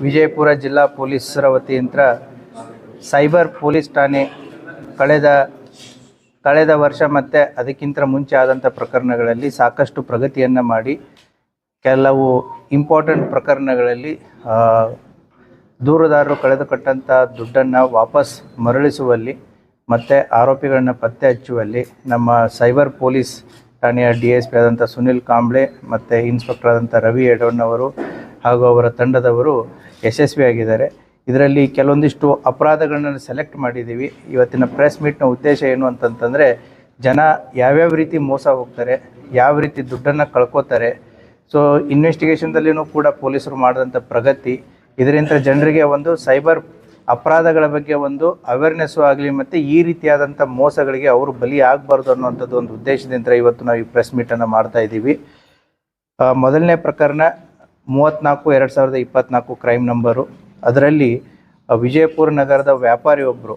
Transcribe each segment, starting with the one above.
ವಿಜಯಪುರ ಜಿಲ್ಲಾ ಪೊಲೀಸರ ವತಿಯಿಂದ ಸೈಬರ್ ಪೊಲೀಸ್ ಠಾಣೆ ಕಳೆದ ಕಳೆದ ವರ್ಷ ಮತ್ತು ಅದಕ್ಕಿಂತ ಮುಂಚೆ ಆದಂಥ ಪ್ರಕರಣಗಳಲ್ಲಿ ಸಾಕಷ್ಟು ಪ್ರಗತಿಯನ್ನು ಮಾಡಿ, ಕೆಲವು ಇಂಪಾರ್ಟೆಂಟ್ ಪ್ರಕರಣಗಳಲ್ಲಿ ದೂರದಾರರು ಕಳೆದು ಕಳೆದುಕೊಟ್ಟಂಥ ದುಡ್ಡನ್ನು ವಾಪಸ್ ಮರಳಿಸುವಲ್ಲಿ ಮತ್ತು ಆರೋಪಿಗಳನ್ನು ಪತ್ತೆ ಹಚ್ಚುವಲ್ಲಿ ನಮ್ಮ ಸೈಬರ್ ಪೊಲೀಸ್ ಠಾಣೆಯ ಡಿ ಎಸ್ ಪಿ ಆದಂಥ ಸುನಿಲ್ ಕಾಂಬ್ಳೆ ಮತ್ತು ಇನ್ಸ್ಪೆಕ್ಟರ್ ಆದಂಥ ರವಿ ಎಡವಣ್ಣವರು ಹಾಗೂ ಅವರ ತಂಡದವರು ಯಶಸ್ವಿಯಾಗಿದ್ದಾರೆ. ಇದರಲ್ಲಿ ಕೆಲವೊಂದಿಷ್ಟು ಅಪರಾಧಗಳನ್ನು ಸೆಲೆಕ್ಟ್ ಮಾಡಿದ್ದೀವಿ. ಇವತ್ತಿನ ಪ್ರೆಸ್ ಮೀಟ್ನ ಉದ್ದೇಶ ಏನು ಅಂತಂತಂದರೆ, ಜನ ಯಾವ್ಯಾವ ರೀತಿ ಮೋಸ ಹೋಗ್ತಾರೆ, ಯಾವ ರೀತಿ ದುಡ್ಡನ್ನು ಕಳ್ಕೊತಾರೆ ಸೊ ಇನ್ವೆಸ್ಟಿಗೇಷನ್ದಲ್ಲಿಯೂ ಕೂಡ ಪೊಲೀಸರು ಮಾಡಿದಂಥ ಪ್ರಗತಿ, ಇದರಿಂದ ಜನರಿಗೆ ಒಂದು ಸೈಬರ್ ಅಪರಾಧಗಳ ಬಗ್ಗೆ ಒಂದು ಅವೇರ್ನೆಸ್ಸು ಆಗಲಿ ಮತ್ತು ಈ ರೀತಿಯಾದಂಥ ಮೋಸಗಳಿಗೆ ಅವರು ಬಲಿ ಆಗಬಾರ್ದು ಅನ್ನೋವಂಥದ್ದು ಒಂದು ಉದ್ದೇಶದಿಂದ ಇವತ್ತು ನಾವು ಈ ಪ್ರೆಸ್ ಮೀಟನ್ನು ಮಾಡ್ತಾ ಇದ್ದೀವಿ. ಮೊದಲನೇ ಪ್ರಕರಣ ಮೂವತ್ತ್ನಾಲ್ಕು ಎರಡು ಸಾವಿರದ ಇಪ್ಪತ್ತ್ನಾಲ್ಕು ಕ್ರೈಮ್ ನಂಬರು ಅದರಲ್ಲಿ ವಿಜಯಪುರ ನಗರದ ವ್ಯಾಪಾರಿ ಒಬ್ಬರು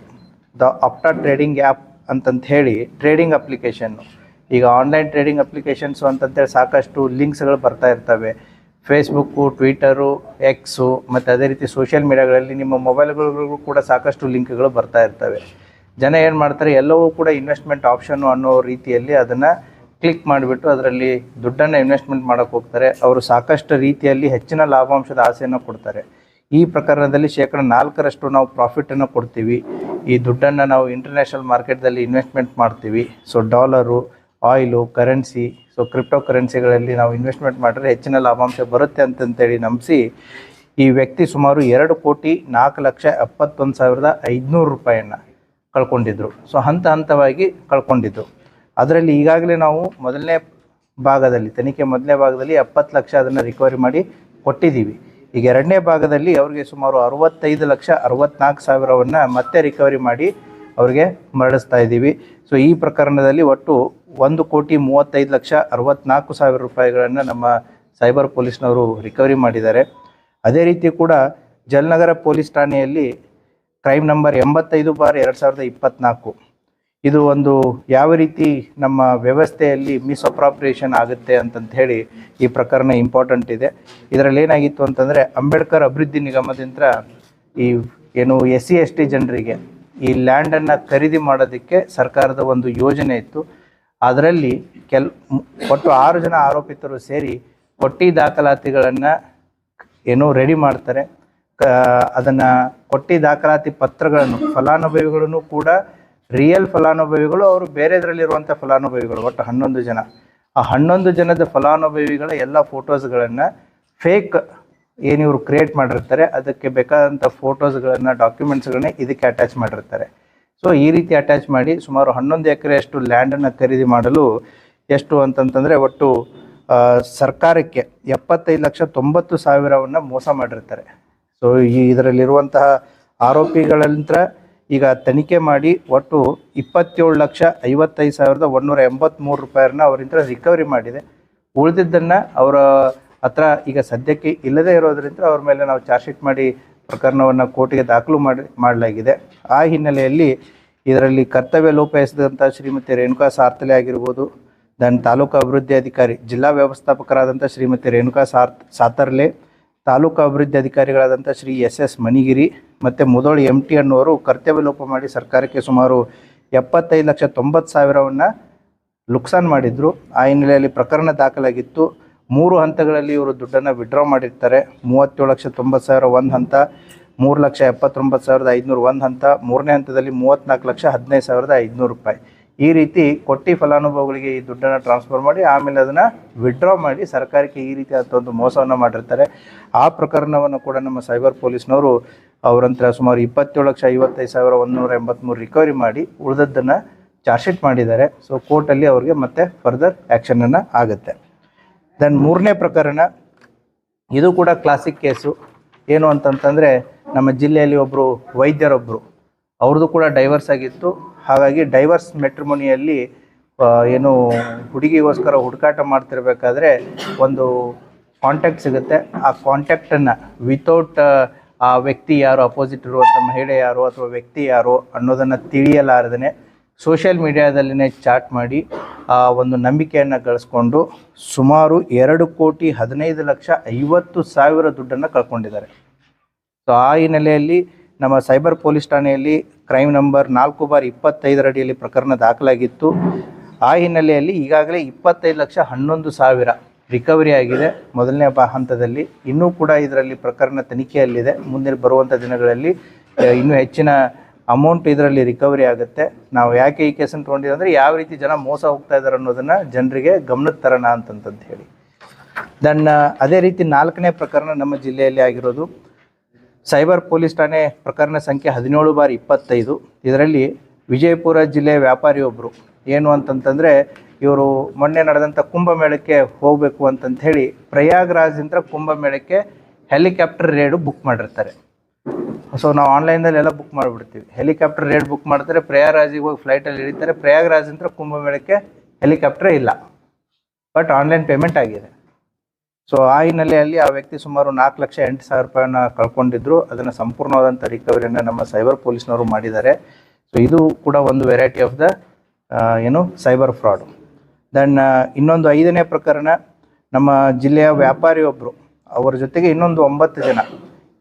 ದ ಅಪ್ಟಾ ಟ್ರೇಡಿಂಗ್ ಆ್ಯಪ್ ಅಂತಂತ ಹೇಳಿ ಟ್ರೇಡಿಂಗ್ ಅಪ್ಲಿಕೇಶನ್ನು ಈಗ ಆನ್ಲೈನ್ ಟ್ರೇಡಿಂಗ್ ಅಪ್ಲಿಕೇಶನ್ಸು ಅಂತಂತೇಳಿ ಸಾಕಷ್ಟು ಲಿಂಕ್ಸ್ಗಳು ಬರ್ತಾ ಇರ್ತವೆ. ಫೇಸ್ಬುಕ್ಕು ಟ್ವಿಟರು ಎಕ್ಸು ಮತ್ತು ಅದೇ ರೀತಿ ಸೋಷಿಯಲ್ ಮೀಡಿಯಾಗಳಲ್ಲಿ ನಿಮ್ಮ ಮೊಬೈಲ್ಗಳಿಗೂ ಕೂಡ ಸಾಕಷ್ಟು ಲಿಂಕ್ಗಳು ಬರ್ತಾ ಇರ್ತವೆ. ಜನ ಏನು ಮಾಡ್ತಾರೆ, ಎಲ್ಲವೂ ಕೂಡ ಇನ್ವೆಸ್ಟ್ಮೆಂಟ್ ಆಪ್ಷನ್ನು ಅನ್ನೋ ರೀತಿಯಲ್ಲಿ ಅದನ್ನು ಕ್ಲಿಕ್ ಮಾಡಿಬಿಟ್ಟು ಅದರಲ್ಲಿ ದುಡ್ಡನ್ನು ಇನ್ವೆಸ್ಟ್ಮೆಂಟ್ ಮಾಡೋಕ್ಕೆ ಹೋಗ್ತಾರೆ. ಅವರು ಸಾಕಷ್ಟು ರೀತಿಯಲ್ಲಿ ಹೆಚ್ಚಿನ ಲಾಭಾಂಶದ ಆಸೆಯನ್ನು ಕೊಡ್ತಾರೆ. ಈ ಪ್ರಕರಣದಲ್ಲಿ ಶೇಕಡ ನಾಲ್ಕರಷ್ಟು ನಾವು ಪ್ರಾಫಿಟನ್ನು ಕೊಡ್ತೀವಿ. ಈ ದುಡ್ಡನ್ನು ನಾವು ಇಂಟರ್ನ್ಯಾಷನಲ್ ಮಾರ್ಕೆಟ್ದಲ್ಲಿ ಇನ್ವೆಸ್ಟ್ಮೆಂಟ್ ಮಾಡ್ತೀವಿ. So dollar oil currency so crypto ಕರೆನ್ಸಿಗಳಲ್ಲಿ ನಾವು ಇನ್ವೆಸ್ಟ್ಮೆಂಟ್ ಮಾಡಿದ್ರೆ ಹೆಚ್ಚಿನ ಲಾಭಾಂಶ ಬರುತ್ತೆ ಅಂತಂತೇಳಿ ನಂಬಿಸಿ, ಈ ವ್ಯಕ್ತಿ ಸುಮಾರು ಎರಡು ಕೋಟಿ ನಾಲ್ಕು ಲಕ್ಷ ಎಪ್ಪತ್ತೊಂದು ಸಾವಿರದ ಐದುನೂರು ರೂಪಾಯಿಯನ್ನು ಕಳ್ಕೊಂಡಿದ್ರು. ಸೊ ಹಂತ ಹಂತವಾಗಿ ಕಳ್ಕೊಂಡಿದ್ರು. ಅದರಲ್ಲಿ ಈಗಾಗಲೇ ನಾವು ಮೊದಲನೇ ಭಾಗದಲ್ಲಿ, ತನಿಖೆ ಮೊದಲನೇ ಭಾಗದಲ್ಲಿ ಎಪ್ಪತ್ತು ಲಕ್ಷ ಅದನ್ನು ರಿಕವರಿ ಮಾಡಿ ಕೊಟ್ಟಿದ್ದೀವಿ. ಈಗ ಎರಡನೇ ಭಾಗದಲ್ಲಿ ಅವರಿಗೆ ಸುಮಾರು ಅರವತ್ತೈದು ಲಕ್ಷ ಅರವತ್ನಾಲ್ಕು ಸಾವಿರವನ್ನು ಮತ್ತೆ ರಿಕವರಿ ಮಾಡಿ ಅವರಿಗೆ ಮರಳಿಸ್ತಾ ಇದ್ದೀವಿ. ಸೊ ಈ ಪ್ರಕರಣದಲ್ಲಿ ಒಟ್ಟು ಒಂದು ಕೋಟಿ ಮೂವತ್ತೈದು ಲಕ್ಷ ಅರವತ್ನಾಲ್ಕು ಸಾವಿರ ರೂಪಾಯಿಗಳನ್ನು ನಮ್ಮ ಸೈಬರ್ ಪೊಲೀಸ್ನವರು ರಿಕವರಿ ಮಾಡಿದ್ದಾರೆ. ಅದೇ ರೀತಿ ಕೂಡ ಜಲ್ನಗರ ಪೊಲೀಸ್ ಠಾಣೆಯಲ್ಲಿ ಕ್ರೈಮ್ ನಂಬರ್ ಎಂಬತ್ತೈದು ಬಾರ್ ಎರಡು ಸಾವಿರದ ಇಪ್ಪತ್ತ್ನಾಲ್ಕು ಇದು ಒಂದು ಯಾವ ರೀತಿ ನಮ್ಮ ವ್ಯವಸ್ಥೆಯಲ್ಲಿ ಮಿಸ್ಅಪ್ರಾಪ್ರಿಯೇಷನ್ ಆಗುತ್ತೆ ಅಂತಂತ ಹೇಳಿ ಈ ಪ್ರಕರಣ ಇಂಪಾರ್ಟೆಂಟ್ ಇದೆ. ಇದರಲ್ಲಿ ಏನಾಗಿತ್ತು ಅಂತಂದರೆ ಅಂಬೇಡ್ಕರ್ ಅಭಿವೃದ್ಧಿ ನಿಗಮದಿಂದ ಈ ಏನು ಎಸ್ ಸಿ ಎಸ್ ಟಿ ಜನರಿಗೆ ಈ ಲ್ಯಾಂಡನ್ನು ಖರೀದಿ ಮಾಡೋದಕ್ಕೆ ಸರ್ಕಾರದ ಒಂದು ಯೋಜನೆ ಇತ್ತು. ಅದರಲ್ಲಿ ಕೆಲ್ ಒಟ್ಟು ಆರು ಜನ ಆರೋಪಿತರು ಸೇರಿ ಕೊಟ್ಟಿ ದಾಖಲಾತಿಗಳನ್ನು ಏನು ರೆಡಿ ಮಾಡ್ತಾರೆ. ಅದನ್ನು ಕೊಟ್ಟಿ ದಾಖಲಾತಿ ಪತ್ರಗಳನ್ನು ಫಲಾನುಭವಿಗಳನ್ನು ಕೂಡ ರಿಯಲ್ ಫಲಾನುಭವಿಗಳು ಅವರು ಬೇರೆದರಲ್ಲಿರುವಂಥ ಫಲಾನುಭವಿಗಳು, ಒಟ್ಟು ಹನ್ನೊಂದು ಜನ. ಆ ಹನ್ನೊಂದು ಜನದ ಫಲಾನುಭವಿಗಳ ಎಲ್ಲ ಫೋಟೋಸ್ಗಳನ್ನು ಫೇಕ್ ಏನು ಇವರು ಕ್ರಿಯೇಟ್ ಮಾಡಿರ್ತಾರೆ, ಅದಕ್ಕೆ ಬೇಕಾದಂಥ ಫೋಟೋಸ್ಗಳನ್ನು ಡಾಕ್ಯುಮೆಂಟ್ಸ್ಗಳನ್ನ ಇದಕ್ಕೆ ಅಟ್ಯಾಚ್ ಮಾಡಿರ್ತಾರೆ. ಸೊ ಈ ರೀತಿ ಅಟ್ಯಾಚ್ ಮಾಡಿ ಸುಮಾರು ಹನ್ನೊಂದು ಎಕರೆಯಷ್ಟು ಲ್ಯಾಂಡನ್ನು ಖರೀದಿ ಮಾಡಲು ಎಷ್ಟು ಅಂತಂತಂದರೆ ಒಟ್ಟು ಸರ್ಕಾರಕ್ಕೆ ಎಪ್ಪತ್ತೈದು ಲಕ್ಷ ತೊಂಬತ್ತು ಸಾವಿರವನ್ನು ಮೋಸ ಮಾಡಿರ್ತಾರೆ. ಸೊ ಈ ಇದರಲ್ಲಿರುವಂತಹ ಆರೋಪಿಗಳಂತ್ರ ಈಗ ತನಿಖೆ ಮಾಡಿ ಒಟ್ಟು ಇಪ್ಪತ್ತೇಳು ಲಕ್ಷ ಐವತ್ತೈದು ಸಾವಿರದ ಒಂದೂರ ಎಂಬತ್ತ್ಮೂರು ರೂಪಾಯಿನ ಅವರಿಂದ ರಿಕವರಿ ಮಾಡಿದೆ. ಉಳಿದಿದ್ದನ್ನು ಅವರ ಹತ್ರ ಈಗ ಸದ್ಯಕ್ಕೆ ಇಲ್ಲದೇ ಇರೋದ್ರಿಂದ ಅವ್ರ ಮೇಲೆ ನಾವು ಚಾರ್ಜ್ ಶೀಟ್ ಮಾಡಿ ಪ್ರಕರಣವನ್ನು ಕೋರ್ಟಿಗೆ ದಾಖಲು ಮಾಡಿ, ಮಾಡಲಾಗಿದೆ. ಆ ಹಿನ್ನೆಲೆಯಲ್ಲಿ ಇದರಲ್ಲಿ ಕರ್ತವ್ಯ ಲೋಪ ಎಸೆದಂಥ ಶ್ರೀಮತಿ ರೇಣುಕಾ ಸಾರ್ತಲೆ ಆಗಿರ್ಬೋದು, ದನ್ ತಾಲೂಕು ಅಭಿವೃದ್ಧಿ ಅಧಿಕಾರಿ, ಜಿಲ್ಲಾ ವ್ಯವಸ್ಥಾಪಕರಾದಂಥ ಶ್ರೀಮತಿ ರೇಣುಕಾ ಸಾರ್, ಸಾತರ್ಲೆ, ತಾಲೂಕು ಅಭಿವೃದ್ಧಿ ಅಧಿಕಾರಿಗಳಾದಂಥ ಶ್ರೀ ಎಸ್ ಎಸ್ ಮಣಿಗಿರಿ ಮತ್ತು ಮುದೋಳು ಎಂ ಟಿ ಅನ್ನೋರು ಕರ್ತವ್ಯ ಲೋಪ ಮಾಡಿ ಸರ್ಕಾರಕ್ಕೆ ಸುಮಾರು ಎಪ್ಪತ್ತೈದು ಲಕ್ಷ ತೊಂಬತ್ತು ಸಾವಿರವನ್ನು ಲುಕ್ಸಾನ್ ಮಾಡಿದ್ರು. ಆ ಹಿನ್ನೆಲೆಯಲ್ಲಿ ಪ್ರಕರಣ ದಾಖಲಾಗಿತ್ತು. ಮೂರು ಹಂತಗಳಲ್ಲಿ ಇವರು ದುಡ್ಡನ್ನು ವಿಡ್ರಾ ಮಾಡಿರ್ತಾರೆ. ಮೂವತ್ತೇಳು ಲಕ್ಷ ತೊಂಬತ್ತು ಸಾವಿರ ಒಂದು ಹಂತ, ಮೂರು ಲಕ್ಷ ಎಪ್ಪತ್ತೊಂಬತ್ತು ಸಾವಿರದ ಐದುನೂರು ಒಂದು ಹಂತ, ಮೂರನೇ ಹಂತದಲ್ಲಿ ಮೂವತ್ತ್ನಾಲ್ಕು ಲಕ್ಷ ಹದಿನೈದು ಸಾವಿರದ ಐದುನೂರು ರೂಪಾಯಿ. ಈ ರೀತಿ ಕೊಟ್ಟಿ ಫಲಾನುಭವಿಗಳಿಗೆ ಈ ದುಡ್ಡನ್ನು ಟ್ರಾನ್ಸ್ಫರ್ ಮಾಡಿ, ಆಮೇಲೆ ಅದನ್ನು ವಿಡ್ರಾ ಮಾಡಿ ಸರ್ಕಾರಕ್ಕೆ ಈ ರೀತಿಯಾದಂಥ ಒಂದು ಮೋಸವನ್ನು ಮಾಡಿರ್ತಾರೆ. ಆ ಪ್ರಕರಣವನ್ನು ಕೂಡ ನಮ್ಮ ಸೈಬರ್ ಪೊಲೀಸ್ನವರು ಅವರಂತ್ರ ಸುಮಾರು ಇಪ್ಪತ್ತೇಳು ಲಕ್ಷ ಐವತ್ತೈದು ಸಾವಿರ ಒಂದುನೂರ ಎಂಬತ್ತ್ಮೂರು ರಿಕವರಿ ಮಾಡಿ ಉಳಿದದ್ದನ್ನು ಚಾರ್ಜ್ ಶೀಟ್ ಮಾಡಿದ್ದಾರೆ. ಸೊ ಕೋರ್ಟಲ್ಲಿ ಅವ್ರಿಗೆ ಮತ್ತೆ ಫರ್ದರ್ ಆ್ಯಕ್ಷನನ್ನು ಆಗುತ್ತೆ. ದೆನ್ ಮೂರನೇ ಪ್ರಕರಣ, ಇದು ಕೂಡ ಕ್ಲಾಸಿಕ್ ಕೇಸು ಏನು ಅಂತಂತಂದರೆ, ನಮ್ಮ ಜಿಲ್ಲೆಯಲ್ಲಿ ಒಬ್ಬರು ವೈದ್ಯರೊಬ್ಬರು ಅವ್ರದ್ದು ಕೂಡ ಡೈವರ್ಸ್ ಆಗಿತ್ತು. ಹಾಗಾಗಿ ಡೈವರ್ಸ್ ಮೆಟ್ರಿಮೊನಿಯಲ್ಲಿ ಏನು ಹುಡುಗಿಗೋಸ್ಕರ ಹುಡುಕಾಟ ಮಾಡ್ತಿರ್ಬೇಕಾದ್ರೆ ಒಂದು ಕಾಂಟ್ಯಾಕ್ಟ್ ಸಿಗುತ್ತೆ. ಆ ಕಾಂಟ್ಯಾಕ್ಟನ್ನು ವಿತೌಟ್ ಆ ವ್ಯಕ್ತಿ ಯಾರು ಅಪೋಸಿಟ್ ಇರುವಂಥ ಮಹಿಳೆ ಯಾರು ಅಥವಾ ವ್ಯಕ್ತಿ ಯಾರು ಅನ್ನೋದನ್ನು ತಿಳಿಯಲಾರದೇ ಸೋಷಿಯಲ್ ಮೀಡಿಯಾದಲ್ಲಿನೇ ಚಾಟ್ ಮಾಡಿ ಆ ಒಂದು ನಂಬಿಕೆಯನ್ನು ಗಳಿಸ್ಕೊಂಡು ಸುಮಾರು ಎರಡು ಕೋಟಿ ಹದಿನೈದು ಲಕ್ಷ ಐವತ್ತು ಸಾವಿರ ದುಡ್ಡನ್ನು ಕಳ್ಕೊಂಡಿದ್ದಾರೆ. ಸೊ ಆ ಹಿನ್ನೆಲೆಯಲ್ಲಿ ನಮ್ಮ ಸೈಬರ್ ಪೊಲೀಸ್ ಠಾಣೆಯಲ್ಲಿ ಕ್ರೈಮ್ ನಂಬರ್ ನಾಲ್ಕು ಬಾರ್ ಇಪ್ಪತ್ತೈದರ ಅಡಿಯಲ್ಲಿ ಪ್ರಕರಣ ದಾಖಲಾಗಿತ್ತು. ಆ ಹಿನ್ನೆಲೆಯಲ್ಲಿ ಈಗಾಗಲೇ ಇಪ್ಪತ್ತೈದು ಲಕ್ಷ ಹನ್ನೊಂದು ಸಾವಿರ ರಿಕವರಿ ಆಗಿದೆ. ಮೊದಲನೇ ಬಾ ಹಂತದಲ್ಲಿ ಇನ್ನೂ ಕೂಡ ಇದರಲ್ಲಿ ಪ್ರಕರಣ ತನಿಖೆಯಲ್ಲಿದೆ. ಮುಂದಿನ ಬರುವಂಥ ದಿನಗಳಲ್ಲಿ ಇನ್ನೂ ಹೆಚ್ಚಿನ ಅಮೌಂಟ್ ಇದರಲ್ಲಿ ರಿಕವರಿ ಆಗುತ್ತೆ. ನಾವು ಯಾಕೆ ಈ ಕೇಸನ್ನು ತೊಗೊಂಡಿದ್ದೀವಿ ಅಂದರೆ ಯಾವ ರೀತಿ ಜನ ಮೋಸ ಹೋಗ್ತಾ ಇದ್ದಾರೆ ಅನ್ನೋದನ್ನು ಜನರಿಗೆ ಗಮನಕ್ಕೆ ತರೋಣ ಅಂತಂತಂದು ಹೇಳಿ. ದನ್ ಅದೇ ರೀತಿ ನಾಲ್ಕನೇ ಪ್ರಕರಣ ನಮ್ಮ ಜಿಲ್ಲೆಯಲ್ಲಿ ಆಗಿರೋದು. ಸೈಬರ್ ಪೊಲೀಸ್ ಠಾಣೆ ಪ್ರಕರಣ ಸಂಖ್ಯೆ ಹದಿನೇಳು ಬಾರಿ ಇಪ್ಪತ್ತೈದು. ಇದರಲ್ಲಿ ವಿಜಯಪುರ ಜಿಲ್ಲೆಯ ವ್ಯಾಪಾರಿಯೊಬ್ಬರು ಏನು ಅಂತಂತಂದರೆ ಇವರು ಮೊನ್ನೆ ನಡೆದಂಥ ಕುಂಭಮೇಳಕ್ಕೆ ಹೋಗಬೇಕು ಅಂತಂತ ಹೇಳಿ ಪ್ರಯಾಗ್ರಾಜಿಂದ ಕುಂಭಮೇಳಕ್ಕೆ ಹೆಲಿಕಾಪ್ಟರ್ ರೇಡು ಬುಕ್ ಮಾಡಿರ್ತಾರೆ. ಸೊ ನಾವು ಆನ್ಲೈನಲ್ಲಿ ಎಲ್ಲ ಬುಕ್ ಮಾಡಿಬಿಡ್ತೀವಿ. ಹೆಲಿಕಾಪ್ಟರ್ ರೇಡ್ ಬುಕ್ ಮಾಡ್ತಾರೆ, ಪ್ರಯಾಗ್ರಾಜಿಗೆ ಹೋಗಿ ಫ್ಲೈಟಲ್ಲಿ ಇಳಿತಾರೆ ಪ್ರಯಾಗ್ರಾಜಿಂದ ಕುಂಭಮೇಳಕ್ಕೆ ಹೆಲಿಕಾಪ್ಟರ್ ಇಲ್ಲ. ಬಟ್ ಆನ್ಲೈನ್ ಪೇಮೆಂಟ್ ಆಗಿದೆ. ಸೊ ಆ ಹಿನ್ನೆಲೆಯಲ್ಲಿ ಆ ವ್ಯಕ್ತಿ ಸುಮಾರು ನಾಲ್ಕು ಲಕ್ಷ ಎಂಟು ಸಾವಿರ ರೂಪಾಯಿನ ಕಳ್ಕೊಂಡಿದ್ರು. ಅದನ್ನು ಸಂಪೂರ್ಣವಾದಂಥ ರಿಕವರಿಯನ್ನು ನಮ್ಮ ಸೈಬರ್ ಪೊಲೀಸ್ನವರು ಮಾಡಿದ್ದಾರೆ. ಸೊ ಇದು ಕೂಡ ಒಂದು ವೆರೈಟಿ ಆಫ್ ದ ಏನು, ಸೈಬರ್ ಫ್ರಾಡ್. ದೆನ್ ಇನ್ನೊಂದು ಐದನೇ ಪ್ರಕರಣ ನಮ್ಮ ಜಿಲ್ಲೆಯ ವ್ಯಾಪಾರಿಯೊಬ್ಬರು ಅವರ ಜೊತೆಗೆ ಇನ್ನೊಂದು ಒಂಬತ್ತು ಜನ.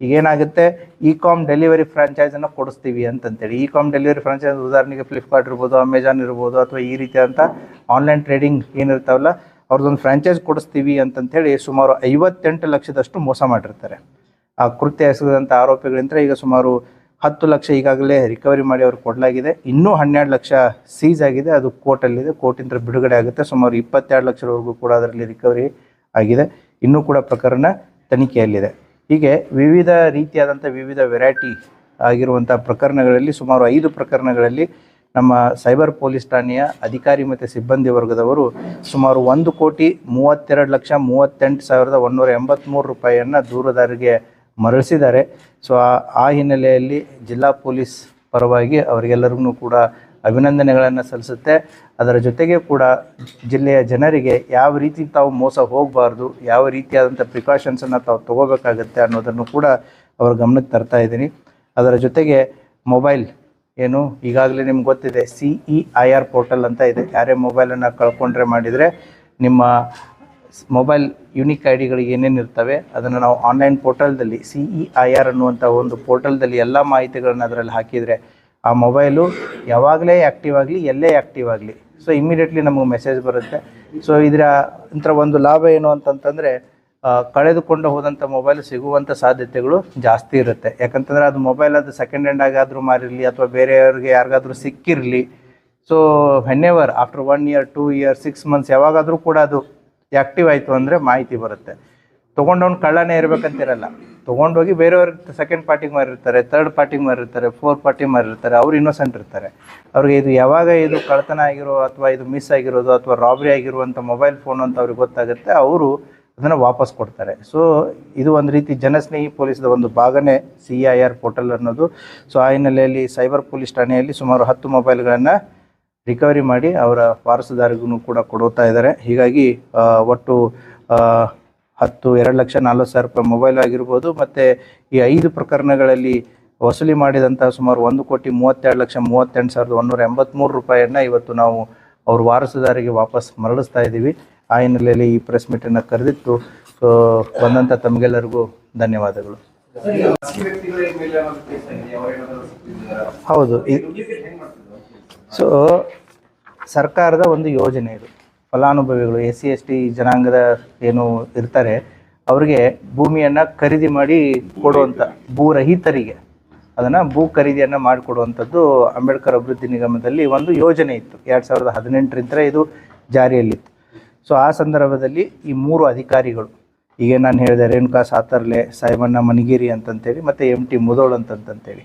ಈಗೇನಾಗುತ್ತೆ? ಇ ಕಾಮ್ ಡೆಲಿವರಿ ಫ್ರಾಂಚೈಸನ್ನು ಕೊಡಿಸ್ತೀವಿ ಅಂತಂತೇಳಿ. ಇ ಕಾಮ್ ಡೆಲಿವರಿ ಫ್ರಾಂಚೈಸ್ ಉದಾಹರಣೆಗೆ ಫ್ಲಿಪ್ಕಾರ್ಟ್ ಇರ್ಬೋದು, ಅಮೆಜಾನ್ ಇರ್ಬೋದು, ಅಥವಾ ಈ ರೀತಿಯಾದಂಥ ಆನ್ಲೈನ್ ಟ್ರೇಡಿಂಗ್ ಏನಿರ್ತಾವಲ್ಲ, ಅವ್ರದ್ದೊಂದು ಫ್ರಾಂಚೈಸ್ ಕೊಡಿಸ್ತೀವಿ ಅಂತಂಥೇಳಿ ಸುಮಾರು ಐವತ್ತೆಂಟು ಲಕ್ಷದಷ್ಟು ಮೋಸ ಮಾಡಿರ್ತಾರೆ. ಆ ಕೃತ್ಯ ಎಸಗಿದಂಥ ಆರೋಪಿಗಳಿಂದ ಈಗ ಸುಮಾರು ಹತ್ತು ಲಕ್ಷ ಈಗಾಗಲೇ ರಿಕವರಿ ಮಾಡಿ ಅವ್ರಿಗೆ ಕೊಡಲಾಗಿದೆ. ಇನ್ನೂ ಹನ್ನೆರಡು ಲಕ್ಷ ಸೀಸ್ ಆಗಿದೆ. ಅದು ಕೋರ್ಟಲ್ಲಿದೆ ಕೋರ್ಟಿಂದ ಬಿಡುಗಡೆ ಆಗುತ್ತೆ. ಸುಮಾರು ಇಪ್ಪತ್ತೆರಡು ಲಕ್ಷದವರೆಗೂ ಕೂಡ ಅದರಲ್ಲಿ ರಿಕವರಿ ಆಗಿದೆ. ಇನ್ನೂ ಕೂಡ ಪ್ರಕರಣ ತನಿಖೆಯಲ್ಲಿದೆ. ಹೀಗೆ ವಿವಿಧ ರೀತಿಯಾದಂಥ ವಿವಿಧ ವೆರೈಟಿ ಆಗಿರುವಂಥ ಪ್ರಕರಣಗಳಲ್ಲಿ ಸುಮಾರು ಐದು ಪ್ರಕರಣಗಳಲ್ಲಿ ನಮ್ಮ ಸೈಬರ್ ಪೊಲೀಸ್ ಠಾಣೆಯ ಅಧಿಕಾರಿ ಮತ್ತು ಸಿಬ್ಬಂದಿ ವರ್ಗದವರು ಸುಮಾರು ಒಂದು ಕೋಟಿ ಮೂವತ್ತೆರಡು ಲಕ್ಷ ಮೂವತ್ತೆಂಟು ಸಾವಿರದ ಒಂದೂರ ಎಂಬತ್ತ್ಮೂರು ರೂಪಾಯಿಯನ್ನು ದೂರುದಾರರಿಗೆ ಮರಳಿಸಿದ್ದಾರೆ. ಸೊ ಆ- ಆ ಹಿನ್ನೆಲೆಯಲ್ಲಿ ಜಿಲ್ಲಾ ಪೊಲೀಸ್ ಪರವಾಗಿ ಅವರಿಗೆಲ್ಲರಿಗೂ ಕೂಡ ಅಭಿನಂದನೆಗಳನ್ನು ಸಲ್ಲಿಸುತ್ತೆ. ಅದರ ಜೊತೆಗೆ ಕೂಡ ಜಿಲ್ಲೆಯ ಜನರಿಗೆ ಯಾವ ರೀತಿ ತಾವು ಮೋಸ ಹೋಗಬಾರ್ದು, ಯಾವ ರೀತಿಯಾದಂಥ ಪ್ರಿಕಾಷನ್ಸನ್ನು ತಾವು ತೊಗೋಬೇಕಾಗತ್ತೆ ಅನ್ನೋದನ್ನು ಕೂಡ ಅವರ ಗಮನಕ್ಕೆ ತರ್ತಾ ಇದ್ದೀನಿ. ಅದರ ಜೊತೆಗೆ ಮೊಬೈಲ್ ಏನು ಈಗಾಗಲೇ ನಿಮ್ಗೆ ಗೊತ್ತಿದೆ, C E I R portal ಅಂತ ಇದೆ. ಯಾರೇ ಮೊಬೈಲನ್ನು ಕಳ್ಕೊಂಡ್ರೆ ಮಾಡಿದರೆ ನಿಮ್ಮ ಮೊಬೈಲ್ ಯುನಿಕ್ ಐ ಡಿಗಳಿಗೆ ಏನೇನು ಇರ್ತವೆ, ಅದನ್ನು ನಾವು ಆನ್ಲೈನ್ ಪೋರ್ಟಲ್ದಲ್ಲಿ ಸಿ ಇ ಐ ಆರ್ ಅನ್ನುವಂಥ ಒಂದು ಪೋರ್ಟಲ್ದಲ್ಲಿ ಎಲ್ಲ ಮಾಹಿತಿಗಳನ್ನ ಅದರಲ್ಲಿ ಹಾಕಿದರೆ ಆ ಮೊಬೈಲು ಯಾವಾಗಲೇ ಆ್ಯಕ್ಟಿವ್ ಆಗಲಿ, ಎಲ್ಲೇ ಆ್ಯಕ್ಟಿವ್ ಆಗಲಿ. ಸೊ ಇಮಿಡಿಯೇಟ್ಲಿ ನಮಗೆ ಮೆಸೇಜ್ ಬರುತ್ತೆ. ಸೊ ಇದರ ಇಂಥ ಒಂದು ಲಾಭ ಏನು ಅಂತಂತಂದರೆ ಕಳೆದುಕೊಂಡು ಹೋದಂಥ ಮೊಬೈಲ್ ಸಿಗುವಂಥ ಸಾಧ್ಯತೆಗಳು ಜಾಸ್ತಿ ಇರುತ್ತೆ. ಯಾಕಂತಂದರೆ ಅದು ಮೊಬೈಲ್ ಅದು ಸೆಕೆಂಡ್ ಹ್ಯಾಂಡ್ ಆಗಾದರೂ ಮಾರಿರಲಿ, ಅಥವಾ ಬೇರೆಯವ್ರಿಗೆ ಯಾರಿಗಾದರೂ ಸಿಕ್ಕಿರಲಿ. So whenever after one year two year six months ಯಾವಾಗಾದರೂ ಕೂಡ ಅದು ಆ್ಯಕ್ಟಿವ್ ಆಯಿತು ಅಂದರೆ ಮಾಹಿತಿ ಬರುತ್ತೆ. ತೊಗೊಂಡವ್ನು ಕಳ್ಳನೇ ಇರಬೇಕಂತಿರಲ್ಲ. ತೊಗೊಂಡೋಗಿ ಬೇರೆಯವ್ರ ಸೆಕೆಂಡ್ ಪಾರ್ಟಿಗೆ ಮಾರಿರ್ತಾರೆ ತರ್ಡ್ ಪಾರ್ಟಿಗೆ ಮಾರಿರ್ತಾರೆ ಫೋರ್ ಪಾರ್ಟಿ ಮಾರಿರ್ತಾರೆ, ಅವ್ರು ಇನ್ನೋಸೆಂಟ್ ಇರ್ತಾರೆ. ಅವ್ರಿಗೆ ಇದು ಯಾವಾಗ ಇದು ಕಳ್ತನ ಆಗಿರೋ ಅಥವಾ ಇದು ಮಿಸ್ ಆಗಿರೋದು ಅಥವಾ ರಾಬ್ರಿ ಆಗಿರುವಂಥ ಮೊಬೈಲ್ ಫೋನ್ ಅಂತ ಅವ್ರಿಗೆ ಗೊತ್ತಾಗುತ್ತೆ, ಅವರು ಅದನ್ನು ವಾಪಸ್ ಕೊಡ್ತಾರೆ. ಸೊ ಇದು ಒಂದು ರೀತಿ ಜನಸ್ನೇಹಿ ಪೊಲೀಸ್ದ ಒಂದು ಭಾಗನೇ ಸಿ ಐ ಆರ್ ಪೋರ್ಟಲ್ ಅನ್ನೋದು. ಸೊ ಆ ಹಿನ್ನೆಲೆಯಲ್ಲಿ ಸೈಬರ್ ಪೊಲೀಸ್ ಠಾಣೆಯಲ್ಲಿ ಸುಮಾರು ಹತ್ತು ಮೊಬೈಲ್ಗಳನ್ನು ರಿಕವರಿ ಮಾಡಿ ಅವರ ವಾರಸುದಾರಿಗೂ ಕೂಡ ಕೊಡುತ್ತಾ ಇದ್ದಾರೆ. ಹೀಗಾಗಿ ಒಟ್ಟು ಹತ್ತು ಎರಡು ಲಕ್ಷ ನಲ್ವತ್ತು ಸಾವಿರ ರೂಪಾಯಿ ಮೊಬೈಲ್ ಆಗಿರ್ಬೋದು ಮತ್ತು ಈ ಐದು ಪ್ರಕರಣಗಳಲ್ಲಿ ವಸೂಲಿ ಮಾಡಿದಂಥ ಸುಮಾರು ಒಂದು ಕೋಟಿ ಮೂವತ್ತೆರಡು ಲಕ್ಷ ಮೂವತ್ತೆಂಟು ಸಾವಿರದ ಒಂದೂರ ಎಂಬತ್ತ್ಮೂರು ರೂಪಾಯಿಯನ್ನು ಇವತ್ತು ನಾವು ಅವ್ರ ವಾರಸುದಾರಿಗೆ ವಾಪಸ್ ಮರಳಿಸ್ತಾ ಇದ್ದೀವಿ. ಆ ಹಿನ್ನೆಲೆಯಲ್ಲಿ ಈ ಪ್ರೆಸ್ ಮೀಟನ್ನು ಕರೆದಿತ್ತು ಸೊ ಬಂದಂಥ ತಮಗೆಲ್ಲರಿಗೂ ಧನ್ಯವಾದಗಳು. ಹೌದು. ಸೊ ಸರ್ಕಾರದ ಒಂದು ಯೋಜನೆ ಇದು. ಫಲಾನುಭವಿಗಳು, ಎಸ್ ಸಿ, ಎಸ್ ಟಿ ಜನಾಂಗದ ಏನು ಇರ್ತಾರೆ, ಅವರಿಗೆ ಭೂಮಿಯನ್ನು ಖರೀದಿ ಮಾಡಿ ಕೊಡುವಂಥ ಭೂರಹಿತರಿಗೆ ಅದನ್ನು ಭೂ ಖರೀದಿಯನ್ನು ಮಾಡಿಕೊಡುವಂಥದ್ದು ಅಂಬೇಡ್ಕರ್ ಅಭಿವೃದ್ಧಿ ನಿಗಮದಲ್ಲಿ ಒಂದು ಯೋಜನೆ ಇತ್ತು. ಎರಡು ಸಾವಿರದ ಹದಿನೆಂಟರಿಂದ ಇದು ಜಾರಿಯಲ್ಲಿತ್ತು. ಸೊ ಆ ಸಂದರ್ಭದಲ್ಲಿ ಈ ಮೂರು ಅಧಿಕಾರಿಗಳು, ಈಗ ನಾನು ಹೇಳಿದೆ ರೇಣುಕಾ ಸಾತರ್ಲೆ ಸಾಯಿಬಣ್ಣ ಮನಿಗಿರಿ ಅಂತಂತೇಳಿ, ಮತ್ತು ಎಂ ಟಿ ಮುದೋಳ್ ಅಂತಂತಂತೇಳಿ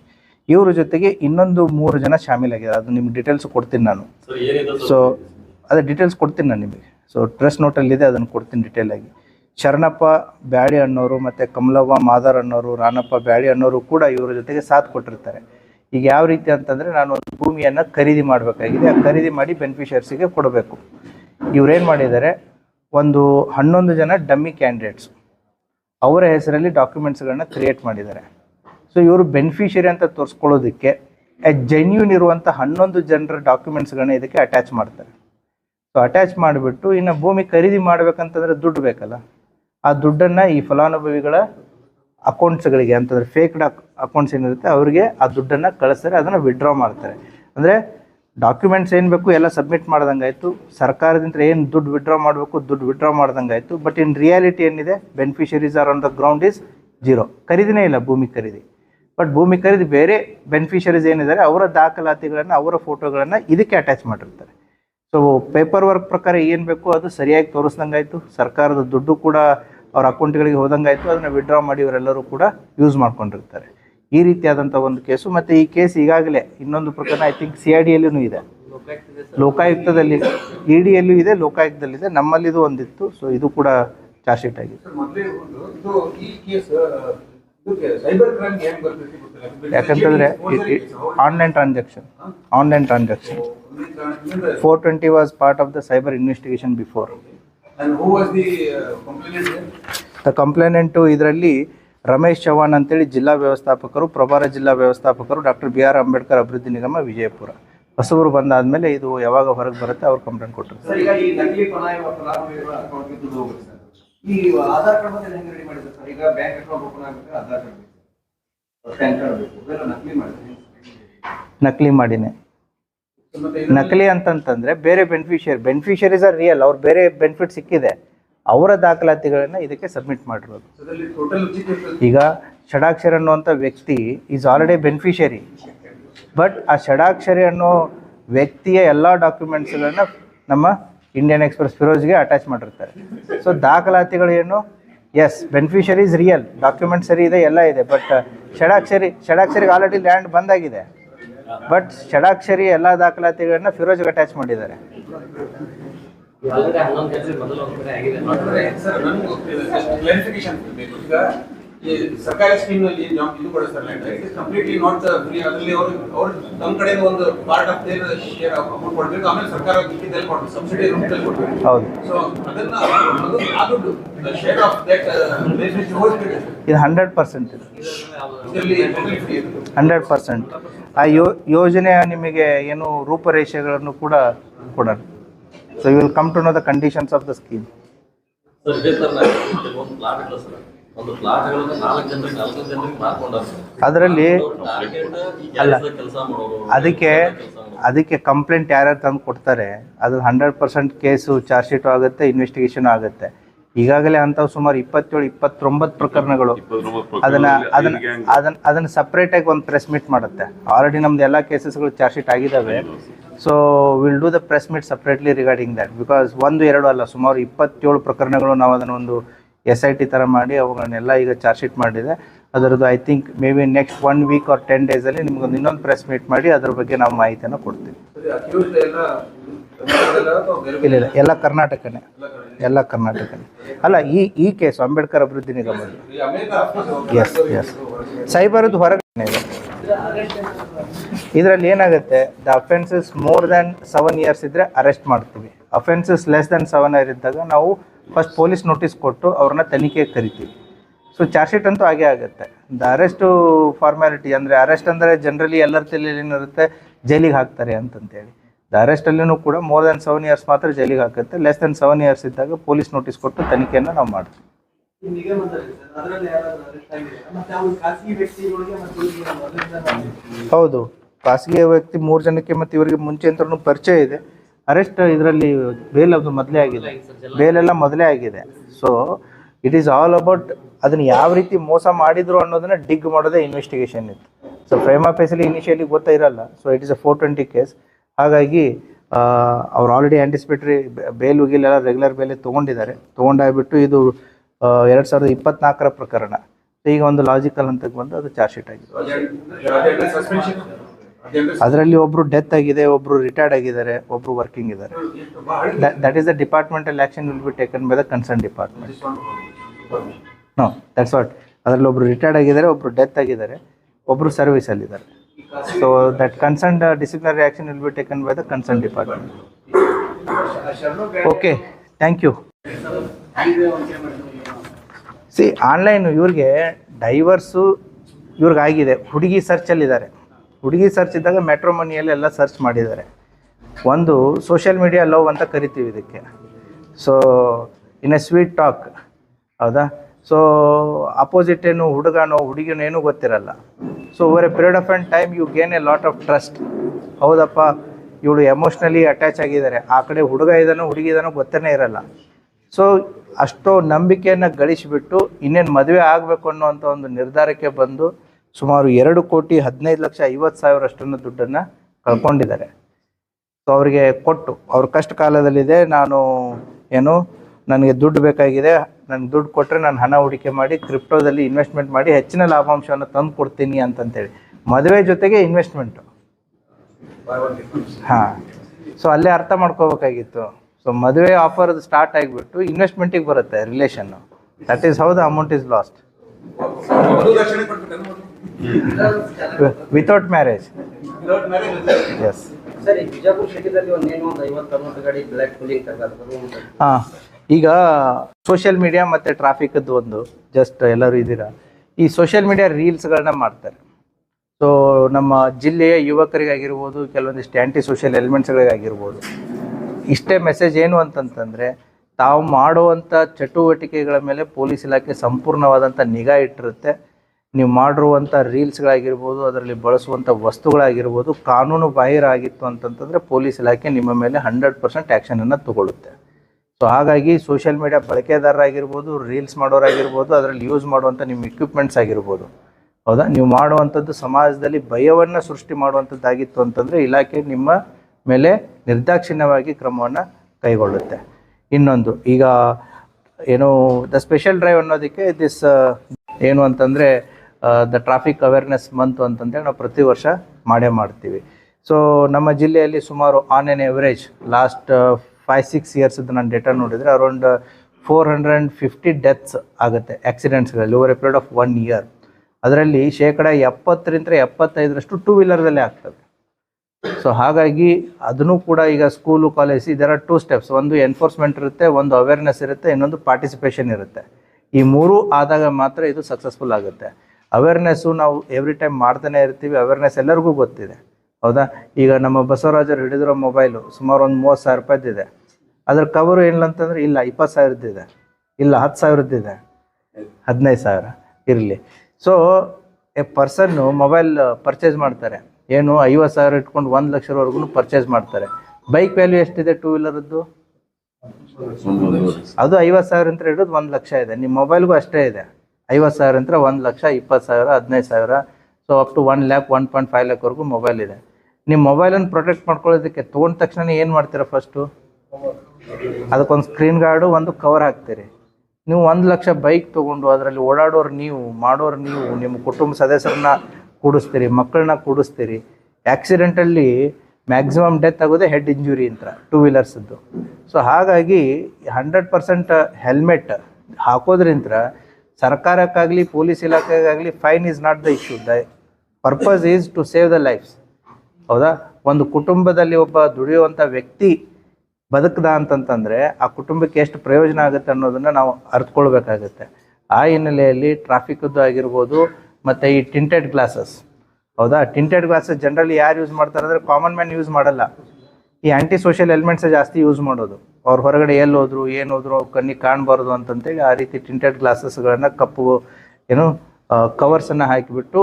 ಇವ್ರ ಜೊತೆಗೆ ಇನ್ನೊಂದು ಮೂರು ಜನ ಶಾಮೀಲಾಗಿದ್ದಾರೆ. ಅದು ನಿಮ್ಗೆ ಡೀಟೇಲ್ಸ್ ಕೊಡ್ತೀನಿ ನಾನು. ಸೊ ಅದೇ ಡೀಟೇಲ್ಸ್ ಕೊಡ್ತೀನಿ ನಾನು ನಿಮಗೆ. ಸೊ ಟ್ರೆಸ್ ನೋಟಲ್ಲಿದೆ ಅದನ್ನು ಕೊಡ್ತೀನಿ ಡೀಟೇಲ್ ಆಗಿ. ಶರಣಪ್ಪ ಬ್ಯಾಡಿ ಅನ್ನೋರು ಮತ್ತು ಕಮಲವ್ವ ಮಾದರ್ ಅನ್ನೋರು ರಾನಪ್ಪ ಬ್ಯಾಡಿ ಅನ್ನೋರು ಕೂಡ ಇವರ ಜೊತೆಗೆ ಸಾಥ್ ಕೊಟ್ಟಿರ್ತಾರೆ. ಈಗ ಯಾವ ರೀತಿ ಅಂತಂದರೆ ನಾನು ಒಂದು ಭೂಮಿಯನ್ನು ಖರೀದಿ ಮಾಡಬೇಕಾಗಿದೆ. ಆ ಖರೀದಿ ಮಾಡಿ ಬೆನಿಫಿಷರ್ಸಿಗೆ ಕೊಡಬೇಕು. ಇವರೇನು ಮಾಡಿದ್ದಾರೆ? ಒಂದು ಹನ್ನೊಂದು ಜನ ಡಮ್ಮಿ ಕ್ಯಾಂಡಿಡೇಟ್ಸ್ ಅವರ ಹೆಸರಲ್ಲಿ ಡಾಕ್ಯುಮೆಂಟ್ಸ್ಗಳನ್ನ ಕ್ರಿಯೇಟ್ ಮಾಡಿದ್ದಾರೆ. ಸೊ ಇವರು ಬೆನಿಫಿಷರಿ ಅಂತ ತೋರಿಸ್ಕೊಳ್ಳೋದಕ್ಕೆ ಜೆನ್ಯೂನ್ ಇರುವಂಥ ಹನ್ನೊಂದು ಜನರ ಡಾಕ್ಯುಮೆಂಟ್ಸ್ಗಳನ್ನ ಇದಕ್ಕೆ ಅಟ್ಯಾಚ್ ಮಾಡ್ತಾರೆ. ಸೊ ಅಟ್ಯಾಚ್ ಮಾಡಿಬಿಟ್ಟು ಇನ್ನು ಭೂಮಿ ಖರೀದಿ ಮಾಡ್ಬೇಕಂತಂದ್ರೆ ದುಡ್ಡು ಬೇಕಲ್ಲ. ಆ ದುಡ್ಡನ್ನು ಈ ಫಲಾನುಭವಿಗಳ ಅಕೌಂಟ್ಸ್ಗಳಿಗೆ ಅಂತಂದರೆ ಫೇಕ್ಡ್ ಅಕೌಂಟ್ಸ್ ಏನಿರುತ್ತೆ ಅವರಿಗೆ ಆ ದುಡ್ಡನ್ನು ಕಳಿಸ್ತಾರೆ, ಅದನ್ನು ವಿಡ್ರಾ ಮಾಡ್ತಾರೆ. ಅಂದರೆ ಡಾಕ್ಯುಮೆಂಟ್ಸ್ ಏನು ಬೇಕು ಎಲ್ಲ ಸಬ್ಮಿಟ್ ಮಾಡ್ದಂಗಾಯಿತು, ಸರ್ಕಾರದಿಂದ ಏನು ದುಡ್ಡು ವಿಡ್ರಾ ಮಾಡಬೇಕು ದುಡ್ಡು ವಿಡ್ರಾ ಮಾಡ್ದಂಗಾಯಿತು ಬಟ್ ಇನ್ ರಿಯಾಲಿಟಿ ಏನಿದೆ beneficiaries are on the ground is zero ಖರೀದಿನೇ ಇಲ್ಲ ಭೂಮಿ ಖರೀದಿ. ಬಟ್ ಭೂಮಿ ಖರೀದಿ ಬೇರೆ ಬೆನಿಫಿಷರೀಸ್ ಏನಿದ್ದಾರೆ, ಅವರ ದಾಖಲಾತಿಗಳನ್ನು, ಅವರ ಫೋಟೋಗಳನ್ನು ಇದಕ್ಕೆ ಅಟ್ಯಾಚ್ ಮಾಡಿರ್ತಾರೆ. ಸೊ ಪೇಪರ್ ವರ್ಕ್ ಪ್ರಕಾರ ಏನು ಬೇಕು ಅದು ಸರಿಯಾಗಿ ತೋರಿಸ್ದಂಗಾಯಿತು. ಸರ್ಕಾರದ ದುಡ್ಡು ಕೂಡ ಅವ್ರ ಅಕೌಂಟ್ಗಳಿಗೆ ಹೋದಂಗಾಯಿತು. ಅದನ್ನು ವಿಡ್ರಾ ಮಾಡಿ ಇವರೆಲ್ಲರೂ ಕೂಡ ಯೂಸ್ ಮಾಡ್ಕೊಂಡಿರ್ತಾರೆ. ಈ ರೀತಿಯಾದಂಥ ಒಂದು ಕೇಸು ಮತ್ತು ಈ ಕೇಸ್ ಈಗಾಗಲೇ ಇನ್ನೊಂದು ಪ್ರಕರಣ ಐ ಥಿಂಕ್ ಸಿ ಐ ಡಿಯಲ್ಲೂ ಇದೆ. ಲೋಕಾಯುಕ್ತದಲ್ಲಿ ಇ ಡಿಯಲ್ಲೂ ಇದೆ ಲೋಕಾಯುಕ್ತದಲ್ಲಿದೆ ನಮ್ಮಲ್ಲಿದು ಒಂದಿತ್ತು. ಸೊ ಇದು ಕೂಡ ಚಾರ್ಜ್ ಶೀಟ್ ಆಗಿದೆ. ಯಾಕಂತಂದರೆ online transaction online transaction four twenty was part of the cyber investigation before the complainant ಇದರಲ್ಲಿ ರಮೇಶ್ ಚೌಹಾಣ್ ಅಂತೇಳಿ ಜಿಲ್ಲಾ ವ್ಯವಸ್ಥಾಪಕರು ಪ್ರಭಾರ ಜಿಲ್ಲಾ ವ್ಯವಸ್ಥಾಪಕರು ಡಾಕ್ಟರ್ ಬಿ ಆರ್ ಅಂಬೇಡ್ಕರ್ ಅಭಿವೃದ್ಧಿ ನಿಗಮ ವಿಜಯಪುರ. ಹೊಸಬರು ಬಂದಾದ್ಮೇಲೆ ಇದು ಯಾವಾಗ ಹೊರಗೆ ಬರುತ್ತೆ ಅವ್ರು ಕಂಪ್ಲೇಂಟ್ ಕೊಟ್ಟರು ಈ ಆಧಾರ್ ಕಾರ್ಡ್ ಮತ್ತೆ ಹೆಂಗ್ ರೆಡಿ ಮಾಡಿದ್ರು ಸರ್? ಈಗ ಬ್ಯಾಂಕ್ ಅಕೌಂಟ್ ಓಪನ್ ಆಗಬೇಕು ಆಧಾರ್ ಕಾರ್ಡ್ ಬೇಕು. ಪ್ಯಾನ್ ಕಾರ್ಡ್ ಬೇಕು ಇವೆಲ್ಲ ನಕಲಿ ಮಾಡಿದ್ರೆ ನಕಲಿ ಮಾಡಿನೇ. ನಕಲಿ ಅಂತಂತಂದ್ರೆ ಬೇರೆ ಬೆನಿಫಿಷಿಯರಿ ಬೆನಿಫಿಷರೀಸ್ ಆರ್ ರಿಯಲ್ ಅವ್ರು ಬೇರೆ ಬೆನಿಫಿಟ್ ಸಿಕ್ಕಿದೆ. ಅವರ ದಾಖಲಾತಿಗಳನ್ನ ಇದಕ್ಕೆ ಸಬ್ಮಿಟ್ ಮಾಡಿರೋದು. ಈಗ ಷಡಾಕ್ಷರಿ ಅನ್ನುವಂಥ ವ್ಯಕ್ತಿ ಈಸ್ ಆಲ್ರೆಡಿ ಬೆನಿಫಿಷಿಯರಿ ಬಟ್ ಆ ಷಡಾಕ್ಷರಿ ಅನ್ನೋ ವ್ಯಕ್ತಿಯ ಎಲ್ಲ ಡಾಕ್ಯುಮೆಂಟ್ಸ್ಗಳನ್ನ ನಮ್ಮ ಇಂಡಿಯನ್ ಎಕ್ಸ್ಪ್ರೆಸ್ ಫಿರೋಜ್ಗೆ ಅಟ್ಯಾಚ್ ಮಾಡಿರ್ತಾರೆ. ಸೊ ದಾಖಲಾತಿಗಳು ಏನು? Yes beneficiary is real document ಸರಿ ಇದೆ ಎಲ್ಲ ಇದೆ. ಬಟ್ ಷಡಾಕ್ಷರಿ ಷಡಾಕ್ಷರಿಗೆ ಆಲ್ರೆಡಿ ಲ್ಯಾಂಡ್ ಬಂದಾಗಿದೆ. ಬಟ್ ಷಡಾಕ್ಷರಿ ಎಲ್ಲ ದಾಖಲಾತಿಗಳನ್ನ ಫಿರೋಜ್ಗೆ ಅಟ್ಯಾಚ್ ಮಾಡಿದ್ದಾರೆ. ಈ ಸರ್ಕಾರಿ ಸ್ಕೀಮ್ನಲ್ಲಿ ಇದು ಕೊಡಿಸ್ತಾರೆ ಕಂಪ್ಲೀಟ್ಲಿ ನಾಟ್ ಫ್ರೀ ಅದರಲ್ಲಿ ಅವರು ಅವ್ರು ನಮ್ಮ ಕಡೆಯಿಂದ ಒಂದು part of their share amount ಕೊಡ್ಬೇಕು. ಆಮೇಲೆ ಸರ್ಕಾರ ಕೊಡ್ಬೇಕು. ಸಬ್ಸಿಡಿ ರೂಪದಲ್ಲಿ ಕೊಡ್ಬೇಕು. ಹೌದು. ಸೊ ಅದನ್ನ ಅದು ಆ ದುಡ್ಡು ಶೇರ್ ಆಫ್ ದಟ್ ಇದು ಹಂಡ್ರೆಡ್ ಪರ್ಸೆಂಟ್ ಇದೆ. ಹಂಡ್ರೆಡ್ ಪರ್ಸೆಂಟ್ ಆ ಯೋ ಯೋಜನೆಯ ನಿಮಗೆ ಏನು ರೂಪರೇಷೆಗಳನ್ನು ಕೂಡ ಕೊಡೋಣ so you will come to know the conditions of the scheme sir ಇದೇ ಸರ್ ಪ್ಲಾಟ್ ಇಲ್ಲ ಸರ್. ಅದರಲ್ಲಿ ಅಲ್ಲ. ಅದಕ್ಕೆ ಅದಕ್ಕೆ ಕಂಪ್ಲೇಂಟ್ ಯಾರ್ಯಾರು ತಂದು ಕೊಡ್ತಾರೆ ಅದು hundred percent case charge sheet ಆಗುತ್ತೆ ಇನ್ವೆಸ್ಟಿಗೇಷನ್ ಆಗುತ್ತೆ. ಈಗಾಗಲೇ ಅಂಥವು ಸುಮಾರು ಇಪ್ಪತ್ತೇಳು ಇಪ್ಪತ್ತೊಂಬತ್ತು ಪ್ರಕರಣಗಳು. ಅದನ್ನ ಅದನ್ನ ಅದನ್ನ ಅದನ್ನ ಸಪ್ರೇಟಾಗಿ ಒಂದು ಪ್ರೆಸ್ ಮೀಟ್ ಮಾಡುತ್ತೆ. ಆಲ್ರೆಡಿ ನಮ್ದು ಎಲ್ಲ ಕೇಸಸ್ಗಳು ಚಾರ್ಜ್ ಶೀಟ್ ಆಗಿದ್ದಾವೆ so will do the press meet separately regarding that because ಒಂದು ಎರಡು ಅಲ್ಲ ಸುಮಾರು ಇಪ್ಪತ್ತೇಳು ಪ್ರಕರಣಗಳು ನಾವು ಅದನ್ನು ಒಂದು ಎಸ್ ಐ ಟಿ ಥರ ಮಾಡಿ ಅವುಗಳನ್ನೆಲ್ಲ ಈಗ ಚಾರ್ಜ್ ಶೀಟ್ ಮಾಡಿದೆ. ಅದರದ್ದು I think maybe next one week or ten ಡೇಸಲ್ಲಿ ನಿಮ್ಗೊಂದು ಇನ್ನೊಂದು ಪ್ರೆಸ್ ಮೀಟ್ ಮಾಡಿ ಅದ್ರ ಬಗ್ಗೆ ನಾವು ಮಾಹಿತಿಯನ್ನು ಕೊಡ್ತೀವಿ. ಇಲ್ಲ ಇಲ್ಲ ಎಲ್ಲ ಕರ್ನಾಟಕನೇ. ಎಲ್ಲ ಕರ್ನಾಟಕನೇ. ಅಲ್ಲ ಈ ಈ ಕೇಸ್ ಅಂಬೇಡ್ಕರ್ ಅಭಿವೃದ್ಧಿ ನಿಗಮದ ಎಸ್ ಎಸ್ ಸೈಬರ್ದು ಹೊರಗಡೆ ಇದೆ. ಇದರಲ್ಲಿ ಏನಾಗುತ್ತೆ? The offences more than seven years ಇದ್ದರೆ ಅರೆಸ್ಟ್ ಮಾಡ್ತೀವಿ. Offences less than seven year ಇದ್ದಾಗ ನಾವು ಫಸ್ಟ್ ಪೊಲೀಸ್ ನೋಟಿಸ್ ಕೊಟ್ಟು ಅವ್ರನ್ನ ತನಿಖೆಗೆ ಕರಿತೀವಿ. ಸೊ ಚಾರ್ಜ್ ಶೀಟ್ ಅಂತೂ ಹಾಗೇ ಆಗುತ್ತೆ. ದ ಅರೆಸ್ಟು ಫಾರ್ಮ್ಯಾಲಿಟಿ ಅಂದರೆ ಅರೆಸ್ಟ್ ಅಂದರೆ ಜನರಲಿ ಎಲ್ಲರ ತಲೆಯಲ್ಲಿ ಏನಿರುತ್ತೆ? ಜೈಲಿಗೆ ಹಾಕ್ತಾರೆ ಅಂತಂತೇಳಿ. ದ ಅರೆಸ್ಟಲ್ಲಿನೂ ಕೂಡ ಮೋರ್ ದ್ಯಾನ್ ಸೆವೆನ್ ಇಯರ್ಸ್ ಮಾತ್ರ ಜೈಲಿಗೆ ಹಾಕುತ್ತೆ. ಲೆಸ್ ದೆನ್ ಸೆವೆನ್ ಇಯರ್ಸ್ ಇದ್ದಾಗ ಪೊಲೀಸ್ ನೋಟಿಸ್ ಕೊಟ್ಟು ತನಿಖೆಯನ್ನು ನಾವು ಮಾಡ್ತೀವಿ. ಹೌದು. ಖಾಸಗಿ ವ್ಯಕ್ತಿ ಮೂರು ಜನಕ್ಕೆ ಮತ್ತು ಇವರಿಗೆ ಮುಂಚೆ ಅಂತ ಪರಿಚಯ ಇದೆ. ಅರೆಸ್ಟ್ ಇದರಲ್ಲಿ ಬೇಲ್ ಅದು ಮೊದಲೇ ಆಗಿದೆ. ಬೇಲೆಲ್ಲ ಮೊದಲೇ ಆಗಿದೆ. So it is all about ಅದನ್ನ ಯಾವ ರೀತಿ ಮೋಸ ಮಾಡಿದ್ರು ಅನ್ನೋದನ್ನ ಡಿಗ್ ಮಾಡೋದೇ ಇನ್ವೆಸ್ಟಿಗೇಷನ್ ಇತ್ತು. ಸೊ ಫ್ರೇಮ್ ಆಫ್ ಫೇಸಲ್ಲಿ ಇನಿಷಿಯಲಿ ಗೊತ್ತಾ ಇರಲ್ಲ. So it is a four twenty case ಹಾಗಾಗಿ ಅವ್ರು ಆಲ್ರೆಡಿ ಆ್ಯಂಟಿಸಿಪೇಟ್ರಿ ಬೇಲ್ ಎಲ್ಲ ರೆಗ್ಯುಲರ್ ಬೇಲೆ ತೊಗೊಂಡಿದ್ದಾರೆ. ತೊಗೊಂಡಾಗ್ಬಿಟ್ಟು ಇದು ಎರಡು ಸಾವಿರದ ಇಪ್ಪತ್ನಾಲ್ಕರ ಪ್ರಕರಣ. ಈಗ ಒಂದು ಲಾಜಿಕಲ್ ಹಂತಕ್ಕೆ ಬಂದು ಅದು ಚಾರ್ಜ್ ಶೀಟ್ ಆಗಿದೆ. ಅದರಲ್ಲಿ ಒಬ್ರು ಡೆತ್ ಆಗಿದೆ, ಒಬ್ರು ರಿಟೈರ್ಡ್ ಆಗಿದ್ದಾರೆ, ಒಬ್ರು ವರ್ಕಿಂಗ್ ಇದ್ದಾರೆ. That is the departmental action will be taken by the concern department no that's what ಅದರಲ್ಲಿ ಒಬ್ರು ರಿಟೈರ್ಡ್ ಆಗಿದ್ದಾರೆ, ಒಬ್ರು ಡೆತ್ ಆಗಿದ್ದಾರೆ, ಒಬ್ರು service ಅಲ್ಲಿದ್ದಾರೆ. So that concern disciplinary action will be taken by the concern department okay thank you C online ಇವ್ರಿಗೆ divorce ಇವ್ರಿಗಾಗಿದೆ, ಹುಡುಗಿ ಸರ್ಚಲ್ಲಿದ್ದಾರೆ ಹುಡುಗಿ ಸರ್ಚ್ ಇದ್ದಾಗ ಮೆಟ್ರೋಮನಿಯಲ್ಲಿ ಎಲ್ಲ ಸರ್ಚ್ ಮಾಡಿದ್ದಾರೆ. ಒಂದು ಸೋಷಿಯಲ್ ಮೀಡಿಯಾ ಲವ್ ಅಂತ ಕರಿತೀವಿ ಇದಕ್ಕೆ. So in a sweet talk ಹೌದಾ? ಸೊ ಅಪೋಸಿಟ್ ಏನು ಹುಡುಗನೋ ಹುಡುಗಿನೋ ಏನೂ ಗೊತ್ತಿರಲ್ಲ. So over a period of and time you gain a lot of trust ಹೌದಪ್ಪ? ಇವಳು ಎಮೋಷ್ನಲಿ ಅಟ್ಯಾಚ್ ಆಗಿದ್ದಾರೆ. ಆ ಕಡೆ ಹುಡುಗ ಇದ್ದಾನೋ ಹುಡುಗಿ ಗೊತ್ತೇ ಇರಲ್ಲ. ಸೊ ಅಷ್ಟೋ ನಂಬಿಕೆಯನ್ನು ಗಳಿಸಿಬಿಟ್ಟು ಇನ್ನೇನು ಮದುವೆ ಆಗಬೇಕು ಅನ್ನೋವಂಥ ಒಂದು ನಿರ್ಧಾರಕ್ಕೆ ಬಂದು ಸುಮಾರು ಎರಡು ಕೋಟಿ ಹದಿನೈದು ಲಕ್ಷ ಐವತ್ತು ಸಾವಿರಷ್ಟನ್ನು ದುಡ್ಡನ್ನು ಕಳ್ಕೊಂಡಿದ್ದಾರೆ. ಸೊ ಅವರಿಗೆ ಕೊಟ್ಟು, ಅವ್ರ ಕಷ್ಟ ಕಾಲದಲ್ಲಿದೆ ನಾನು ಏನು, ನನಗೆ ದುಡ್ಡು ಬೇಕಾಗಿದೆ, ನನಗೆ ದುಡ್ಡು ಕೊಟ್ಟರೆ ನಾನು ಹಣ ಹೂಡಿಕೆ ಮಾಡಿ, ಕ್ರಿಪ್ಟೋದಲ್ಲಿ ಇನ್ವೆಸ್ಟ್ಮೆಂಟ್ ಮಾಡಿ, ಹೆಚ್ಚಿನ ಲಾಭಾಂಶವನ್ನು ತಂದು ಕೊಡ್ತೀನಿ ಅಂತಂತೇಳಿ. ಮದುವೆ ಜೊತೆಗೆ ಇನ್ವೆಸ್ಟ್ಮೆಂಟು ಹಾಂ. ಸೊ ಅಲ್ಲೇ ಅರ್ಥ ಮಾಡ್ಕೋಬೇಕಾಗಿತ್ತು. ಸೊ ಮದುವೆ ಆಫರ್ ಸ್ಟಾರ್ಟ್ ಆಗಿಬಿಟ್ಟು ಇನ್ವೆಸ್ಟ್ಮೆಂಟಿಗೆ ಬರುತ್ತೆ relation that is how the amount is lost without marriage yes ಹಾಂ ಈಗ ಸೋಷಿಯಲ್ ಮೀಡಿಯಾ ಮತ್ತು ಟ್ರಾಫಿಕ್ದು ಒಂದು ಜಸ್ಟ್ ಎಲ್ಲರೂ ಇದ್ದೀರಾ? ಈ ಸೋಷಿಯಲ್ ಮೀಡಿಯಾ ರೀಲ್ಸ್ಗಳನ್ನ ಮಾಡ್ತಾರೆ. ಸೊ ನಮ್ಮ ಜಿಲ್ಲೆಯ ಯುವಕರಿಗಾಗಿರ್ಬೋದು ಕೆಲವೊಂದಿಷ್ಟು ಆ್ಯಂಟಿ ಸೋಷಿಯಲ್ ಎಲಿಮೆಂಟ್ಸ್ಗಳಿಗಾಗಿರ್ಬೋದು ಇಷ್ಟೇ ಮೆಸೇಜ್ ಏನು ಅಂತಂತಂದರೆ ತಾವು ಮಾಡುವಂಥ ಚಟುವಟಿಕೆಗಳ ಮೇಲೆ ಪೊಲೀಸ್ ಇಲಾಖೆ ಸಂಪೂರ್ಣವಾದಂಥ ನಿಗಾ ಇಟ್ಟಿರುತ್ತೆ. ನೀವು ಮಾಡಿರುವಂಥ ರೀಲ್ಸ್ಗಳಾಗಿರ್ಬೋದು, ಅದರಲ್ಲಿ ಬಳಸುವಂಥ ವಸ್ತುಗಳಾಗಿರ್ಬೋದು, ಕಾನೂನು ಬಾಹಿರ ಆಗಿತ್ತು ಅಂತಂತಂದರೆ ಪೊಲೀಸ್ ಇಲಾಖೆ ನಿಮ್ಮ ಮೇಲೆ ಹಂಡ್ರೆಡ್ ಪರ್ಸೆಂಟ್ ಆ್ಯಕ್ಷನನ್ನು ತಗೊಳ್ಳುತ್ತೆ. ಸೊ ಹಾಗಾಗಿ ಸೋಷಿಯಲ್ ಮೀಡಿಯಾ ಬಳಕೆದಾರರಾಗಿರ್ಬೋದು, ರೀಲ್ಸ್ ಮಾಡೋರಾಗಿರ್ಬೋದು, ಅದರಲ್ಲಿ ಯೂಸ್ ಮಾಡುವಂಥ ನಿಮ್ಮ ಇಕ್ವಿಪ್ಮೆಂಟ್ಸ್ ಆಗಿರ್ಬೋದು. ಹೌದಾ? ನೀವು ಮಾಡುವಂಥದ್ದು ಸಮಾಜದಲ್ಲಿ ಭಯವನ್ನು ಸೃಷ್ಟಿ ಮಾಡುವಂಥದ್ದಾಗಿತ್ತು ಅಂತಂದರೆ ಇಲಾಖೆ ನಿಮ್ಮ ಮೇಲೆ ನಿರ್ದಾಕ್ಷಿಣ್ಯವಾಗಿ ಕ್ರಮವನ್ನು ಕೈಗೊಳ್ಳುತ್ತೆ. ಇನ್ನೊಂದು, ಈಗ ಏನು ದ ಸ್ಪೆಷಲ್ ಡ್ರೈವ್ ಅನ್ನೋದಕ್ಕೆ ದಿಸ್ ಏನು ಅಂತಂದರೆ ದ ಟ್ರಾಫಿಕ್ ಅವೇರ್ನೆಸ್ ಮಂತ್ ಅಂತಂದೇಳಿ ನಾವು ಪ್ರತಿ ವರ್ಷ ಮಾಡೇ ಮಾಡ್ತೀವಿ. ಸೊ ನಮ್ಮ ಜಿಲ್ಲೆಯಲ್ಲಿ ಸುಮಾರು on an average last five six ಇಯರ್ಸ್ದು ನಾನು ಡೇಟಾ ನೋಡಿದರೆ around four hundred fifty deaths ಆಗುತ್ತೆ ಆಕ್ಸಿಡೆಂಟ್ಸ್ಗಳಲ್ಲಿ over a period of one year ಅದರಲ್ಲಿ ಶೇಕಡ ಎಪ್ಪತ್ತರಿಂದ ಎಪ್ಪತ್ತೈದರಷ್ಟು ಟೂ ವೀಲರ್ದಲ್ಲೇ ಆಗ್ತದೆ. ಸೊ ಹಾಗಾಗಿ ಅದನ್ನು ಕೂಡ ಈಗ ಸ್ಕೂಲು ಕಾಲೇಜ್ ಇದರ ಟೂ ಸ್ಟೆಪ್ಸ್ ಒಂದು ಎನ್ಫೋರ್ಸ್ಮೆಂಟ್ ಇರುತ್ತೆ, ಒಂದು ಅವೇರ್ನೆಸ್ ಇರುತ್ತೆ, ಇನ್ನೊಂದು ಪಾರ್ಟಿಸಿಪೇಷನ್ ಇರುತ್ತೆ. ಈ ಮೂರು ಆದಾಗ ಮಾತ್ರ ಇದು ಸಕ್ಸಸ್ಫುಲ್ ಆಗುತ್ತೆ. ಅವೇರ್ನೆಸ್ಸು ನಾವು ಎವ್ರಿ ಟೈಮ್ ಮಾಡ್ತಾನೆ ಇರ್ತೀವಿ ಅವೇರ್ನೆಸ್ ಎಲ್ಲರಿಗೂ ಗೊತ್ತಿದೆ. ಹೌದಾ? ಈಗ ನಮ್ಮ ಬಸವರಾಜರು ಹಿಡಿದಿರೋ ಮೊಬೈಲು ಸುಮಾರು ಒಂದು ಮೂವತ್ತು ಸಾವಿರ ರೂಪಾಯ್ದಿದೆ ಅದ್ರ ಕವರು ಏನಿಲ್ಲ ಅಂತಂದ್ರೆ ಇಲ್ಲ ಇಪ್ಪತ್ತು ಸಾವಿರದ್ದಿದೆ ಇಲ್ಲ ಹತ್ತು ಸಾವಿರದ್ದಿದೆ ಹದಿನೈದು ಸಾವಿರ ಇರಲಿ. So a person mobile purchase ಮಾಡ್ತಾರೆ. ಏನು ಐವತ್ತು ಸಾವಿರ ಇಟ್ಕೊಂಡು ಒಂದು ಲಕ್ಷದವರೆಗೂ ಪರ್ಚೇಸ್ ಮಾಡ್ತಾರೆ. ಬೈಕ್ ವ್ಯಾಲ್ಯೂ ಎಷ್ಟಿದೆ ಟೂ ವೀಲರದ್ದು ಅದು ಐವತ್ತು ಸಾವಿರ ಅಂತ ಹಿಡಿದು ಒಂದು ಲಕ್ಷ ಇದೆ. ನಿಮ್ಮ ಮೊಬೈಲ್ಗೂ ಅಷ್ಟೇ ಇದೆ. ಐವತ್ತು ಸಾವಿರ ಅಂತ ಒಂದು ಲಕ್ಷ ಇಪ್ಪತ್ತು ಸಾವಿರ, ಹದಿನೈದು ಸಾವಿರ so up to one lakh one point five ಲ್ಯಾಕ್ವರೆಗೂ mobile ಇದೆ. ನಿಮ್ಮ ಮೊಬೈಲನ್ನು ಪ್ರೊಟೆಕ್ಟ್ ಮಾಡ್ಕೊಳ್ಳೋದಕ್ಕೆ ತೊಗೊಂಡ ತಕ್ಷಣ ಏನು ಮಾಡ್ತೀರಾ ಫಸ್ಟು ಅದಕ್ಕೊಂದು ಸ್ಕ್ರೀನ್ ಗಾರ್ಡು ಒಂದು ಕವರ್ ಹಾಕ್ತೀರಿ. ನೀವು ಒಂದು ಲಕ್ಷ ಬೈಕ್ ತೊಗೊಂಡು ಅದರಲ್ಲಿ ಓಡಾಡೋರು ನೀವು, ಮಾಡೋರು ನೀವು, ನಿಮ್ಮ ಕುಟುಂಬ ಸದಸ್ಯರನ್ನ ಕೂಡಿಸ್ತೀರಿ, ಮಕ್ಕಳನ್ನ ಕೂಡಿಸ್ತೀರಿ. ಆ್ಯಕ್ಸಿಡೆಂಟಲ್ಲಿ ಮ್ಯಾಕ್ಸಿಮಮ್ ಡೆತ್ ಆಗೋದೇ ಹೆಡ್ ಇಂಜುರಿ ಅಂತ ಟೂ ವೀಲರ್ಸದ್ದು ಸೊ ಹಾಗಾಗಿ ಹಂಡ್ರೆಡ್ ಪರ್ಸೆಂಟ್ ಹೆಲ್ಮೆಟ್ ಹಾಕೋದ್ರಿಂದ ಸರ್ಕಾರಕ್ಕಾಗಲಿ, police ಇಲಾಖೆಗಾಗಲಿ fine is not the issue the purpose is to save the lives ಹೌದಾ? ಒಂದು ಕುಟುಂಬದಲ್ಲಿ ಒಬ್ಬ ದುಡಿಯುವಂಥ ವ್ಯಕ್ತಿ ಬದುಕದ ಅಂತಂತಂದರೆ ಆ ಕುಟುಂಬಕ್ಕೆ ಎಷ್ಟು ಪ್ರಯೋಜನ ಆಗುತ್ತೆ ಅನ್ನೋದನ್ನು ನಾವು ಅರ್ಥಕೊಳ್ಬೇಕಾಗುತ್ತೆ ಆ ಹಿನ್ನೆಲೆಯಲ್ಲಿ ಟ್ರಾಫಿಕದ್ದು ಆಗಿರ್ಬೋದು, ಮತ್ತು ಈ ಟಿಂಟೆಡ್ ಗ್ಲಾಸಸ್ ಹೌದಾ? ಟಿಂಟೆಡ್ ಗ್ಲಾಸಸ್ ಜನರಲಿ ಯಾರು ಯೂಸ್ ಮಾಡ್ತಾರೆ ಅಂದರೆ ಕಾಮನ್ ಮ್ಯಾನ್ ಯೂಸ್ ಮಾಡಲ್ಲ. ಈ ಆ್ಯಂಟಿ ಸೋಷಿಯಲ್ ಎಲಿಮೆಂಟ್ಸ್ ಜಾಸ್ತಿ ಯೂಸ್ ಮಾಡೋದು. ಅವ್ರು ಹೊರಗಡೆ ಎಲ್ಲಿ ಹೋದ್ರು ಏನು ಹೋದ್ರು ಅವ್ರು ಕಣ್ಣಿಗೆ ಕಾಣಬಾರ್ದು ಅಂತಂತೇಳಿ ಆ ರೀತಿ ಟಿಂಟೆಡ್ ಗ್ಲಾಸಸ್ಗಳನ್ನು ಕಪ್ಪು, ಏನು ಕವರ್ಸನ್ನು ಹಾಕಿಬಿಟ್ಟು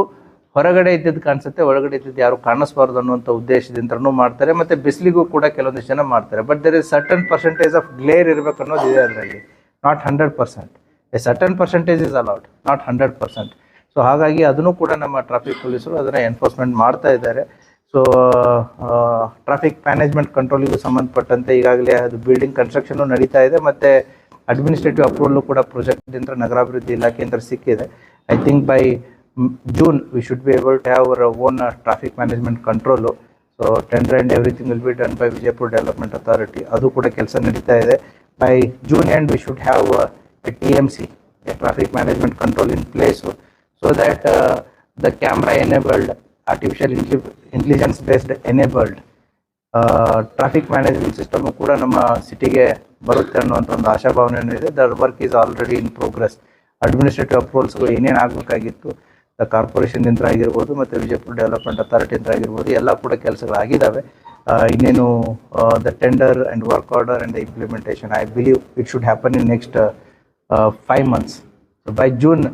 ಹೊರಗಡೆ ಇದ್ದಿದ್ದು ಕಾಣಿಸುತ್ತೆ, ಒಳಗಡೆ ಇದ್ದಿದ್ದು ಯಾರು ಕಾಣಿಸ್ಬಾರ್ದು ಅನ್ನುವಂಥ ಉದ್ದೇಶದಿಂದನೂ ಮಾಡ್ತಾರೆ. ಮತ್ತು ಬಿಸಿಲಿಗೂ ಕೂಡ ಕೆಲವೊಂದಿಷ್ಟು ಜನ ಮಾಡ್ತಾರೆ. But there is certain percentage of glare ಇರಬೇಕು ಅನ್ನೋದು ಇದೆ ಅದರಲ್ಲಿ. Not hundred percent a certain percentage is allowed not hundred percent so ಹಾಗಾಗಿ ಅದನ್ನು ಕೂಡ ನಮ್ಮ ಟ್ರಾಫಿಕ್ ಪೊಲೀಸರು ಅದನ್ನು ಎನ್ಫೋರ್ಸ್ಮೆಂಟ್ ಮಾಡ್ತಾ ಇದ್ದಾರೆ. ಸೊ ಟ್ರಾಫಿಕ್ ಮ್ಯಾನೇಜ್ಮೆಂಟ್ ಕಂಟ್ರೋಲಿಗೂ ಸಂಬಂಧಪಟ್ಟಂತೆ ಈಗಾಗಲೇ ಅದು ಬಿಲ್ಡಿಂಗ್ ಕನ್ಸ್ಟ್ರಕ್ಷನು ನಡೀತಾ ಇದೆ. ಮತ್ತು ಅಡ್ಮಿನಿಸ್ಟ್ರೇಟಿವ್ ಅಪ್ರೂವಲ್ ಕೂಡ ಪ್ರಾಜೆಕ್ಟ್ದಿಂದ ನಗರಾಭಿವೃದ್ಧಿ ಇಲಾಖೆಯಿಂದ ಸಿಕ್ಕಿದೆ. I think by June we should be able to have our own traffic management control so tender and everything will be done by Vijayapur development authority ಅದು ಕೂಡ ಕೆಲಸ ನಡೀತಾ ಇದೆ. By June and we should have a T M C traffic management control in place so that the camera enabled artificial intelligence based enabled traffic management system ಕೂಡ ನಮ್ಮ ಸಿಟಿಗೆ ಬರುತ್ತೆ ಅನ್ನುವಂಥ ಒಂದು ಆಶಾಭಾವನೆ ಇದೆ. There work is already in progress administrative ಅಪ್ರೂವಲ್ಸ್ಗಳು ಏನೇನು ಆಗಬೇಕಾಗಿತ್ತು ದ ಕಾರ್ಪೊರೇಷನ್ದಿಂದ ಆಗಿರ್ಬೋದು, ಮತ್ತು ವಿಜಯಪುರ ಡೆವಲಪ್ಮೆಂಟ್ ಅಥಾರಿಟಿಯಿಂದ ಆಗಿರ್ಬೋದು, ಎಲ್ಲ ಕೂಡ ಕೆಲಸಗಳಾಗಿದ್ದಾವೆ. ಇನ್ನೇನು the tender and work order and the implementation I believe it should happen in next five months by June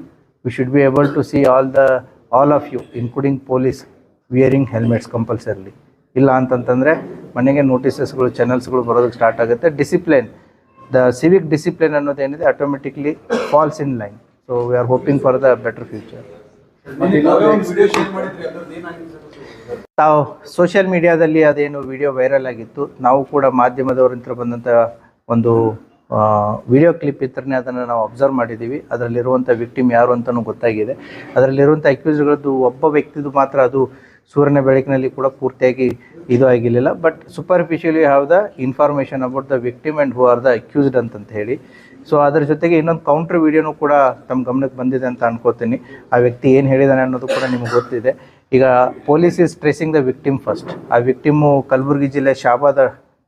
we should be able to see all the all of you including police wearing helmets compulsorily ಇಲ್ಲ ಅಂತಂತಂದರೆ, ಮನೆಗೆ ನೋಟಿಸಸ್ಗಳು ಚಾನಲ್ಸ್ಗಳು ಬರೋದಕ್ಕೆ start ಆಗುತ್ತೆ. Discipline the civic discipline ಅನ್ನೋದೇನಿದೆ automatically falls in line so we are hoping for the better future ತಾವು social ಮೀಡಿಯಾದಲ್ಲಿ ಅದೇನು ವಿಡಿಯೋ ವೈರಲ್ ಆಗಿತ್ತು, ನಾವು ಕೂಡ ಮಾಧ್ಯಮದವರಿಂತ ಬಂದಂಥ ಒಂದು ವಿಡಿಯೋ ಕ್ಲಿಪ್ ಇತ್ತರನೇ ಅದನ್ನು ನಾವು ಅಬ್ಸರ್ವ್ ಮಾಡಿದ್ದೀವಿ. ಅದರಲ್ಲಿರುವಂಥ ವಿಕ್ಟಿಮ್ ಯಾರು ಅಂತಲೂ ಗೊತ್ತಾಗಿದೆ. ಅದರಲ್ಲಿರುವಂಥ ಅಕ್ಯೂಸ್ಗಳದ್ದು ಒಬ್ಬ ವ್ಯಕ್ತಿದು ಮಾತ್ರ ಅದು ಸೂರ್ಯನ ಬೆಳಕಿನಲ್ಲಿ ಕೂಡ ಪೂರ್ತಿಯಾಗಿ ಇದು ಆಗಿರಲಿಲ್ಲ. But superficially have the information about the victim and who are the accused ಅಂತಂತ ಹೇಳಿ. ಸೊ ಅದ್ರ ಜೊತೆಗೆ ಇನ್ನೊಂದು ಕೌಂಟ್ರ್ ವಿಡಿಯೋನೂ ಕೂಡ ತಮ್ಮ ಗಮನಕ್ಕೆ ಬಂದಿದೆ ಅಂತ ಅನ್ಕೋತೀನಿ. ಆ ವ್ಯಕ್ತಿ ಏನು ಹೇಳಿದಾನೆ ಅನ್ನೋದು ಕೂಡ ನಿಮಗೆ ಗೊತ್ತಿದೆ. ಈಗ police is tracing the victim first ಆ ವಿಕ್ಟಿಮು ಕಲಬುರಗಿ ಜಿಲ್ಲೆ ಶಾಬಾದ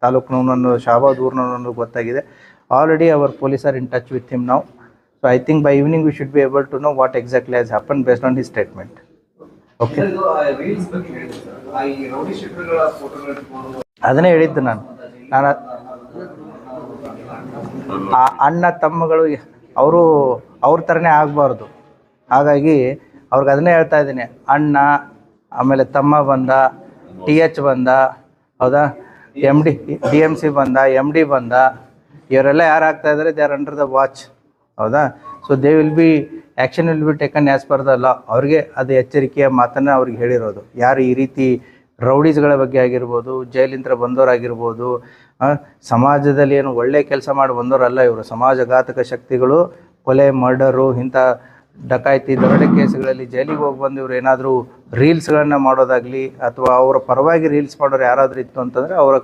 ತಾಲೂಕಿನವನು ಶಾಬಾದ್ ಅನ್ನೋದು ಗೊತ್ತಾಗಿದೆ. Already our police are in touch with him now. So I think by evening we should be able to know what exactly has happened based on his statement. Okay ಇಟ್ಕೊಂಡು ಅದನ್ನೇ ಹೇಳಿದ್ದು ನಾನು. ನಾನು ಆ ಅಣ್ಣ ತಮ್ಮಗಳು ಅವರು ಅವ್ರ ಥರನೇ ಆಗಬಾರ್ದು. ಹಾಗಾಗಿ ಅವ್ರಿಗೆ ಅದನ್ನೇ ಹೇಳ್ತಾ ಇದ್ದೀನಿ. ಅಣ್ಣ ಆಮೇಲೆ ತಮ್ಮ ಬಂದ ಟಿ ಎಚ್ ಬಂದ ಹೌದಾ? M D D M C ಬಂದ ಎಂ ಡಿ ಬಂದ ಇವರೆಲ್ಲ ಯಾರು ಆಗ್ತಾ ಇದ್ದಾರೆ they are under the watch ಹೌದಾ? So they will be action will be taken as per the law ಅವ್ರಿಗೆ ಅದು ಎಚ್ಚರಿಕೆಯ ಮಾತನ್ನು ಅವ್ರಿಗೆ ಹೇಳಿರೋದು. ಯಾರು ಈ ರೀತಿ ರೌಡೀಸ್ಗಳ ಬಗ್ಗೆ ಆಗಿರ್ಬೋದು ಜೈಲಿಂದ ಬಂದವರಾಗಿರ್ಬೋದು ಸಮಾಜದಲ್ಲಿ ಏನು ಒಳ್ಳೆ ಕೆಲಸ ಮಾಡಿ ಬಂದವರಲ್ಲ ಇವರು. ಸಮಾಜಘಾತಕ ಶಕ್ತಿಗಳು, ಕೊಲೆ, ಮರ್ಡರು, ಇಂಥ ಡಕಾಯಿತಿ, ದರೋಡೆ ಕೇಸ್ಗಳಲ್ಲಿ ಜೈಲಿಗೆ ಹೋಗಿ ಬಂದು ಇವ್ರು ಏನಾದರೂ ರೀಲ್ಸ್ಗಳನ್ನ ಮಾಡೋದಾಗಲಿ, ಅಥವಾ ಅವರ ಪರವಾಗಿ ರೀಲ್ಸ್ ಮಾಡೋರು ಯಾರಾದರೂ ಇತ್ತು ಅಂತಂದರೆ ಅವರ